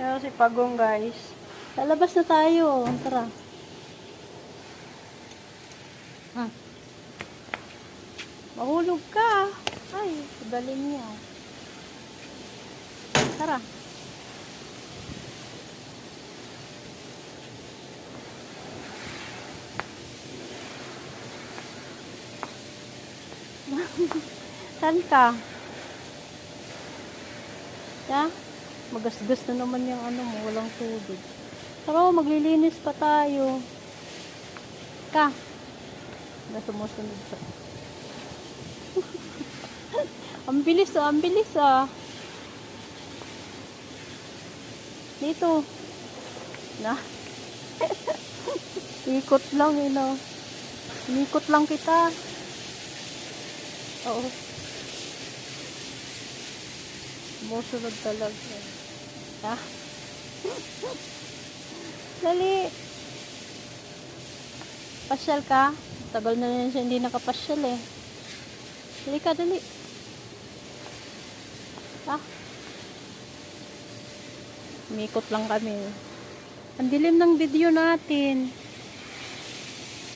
Pero si Pagong guys. Lalabas na tayo. Tara. Hmm. Mahulog ka. Ay, galing niya. Tara. Saan ka? Ya? Magasgas na naman yung ano mo, walang tubig. Pero maglilinis pa tayo. Ka. Na sumusunod siya. ang bilis ah, ang bilis ah. Dito. Na. Ikot lang eh no. Ikot lang kita. Oo. Sumusunod talaga. Ha? Dali. Pasyal ka? Tagal na rin siya hindi nakapasyal eh. Dali ka, dali. Ha? Umikot lang kami. Ang dilim ng video natin.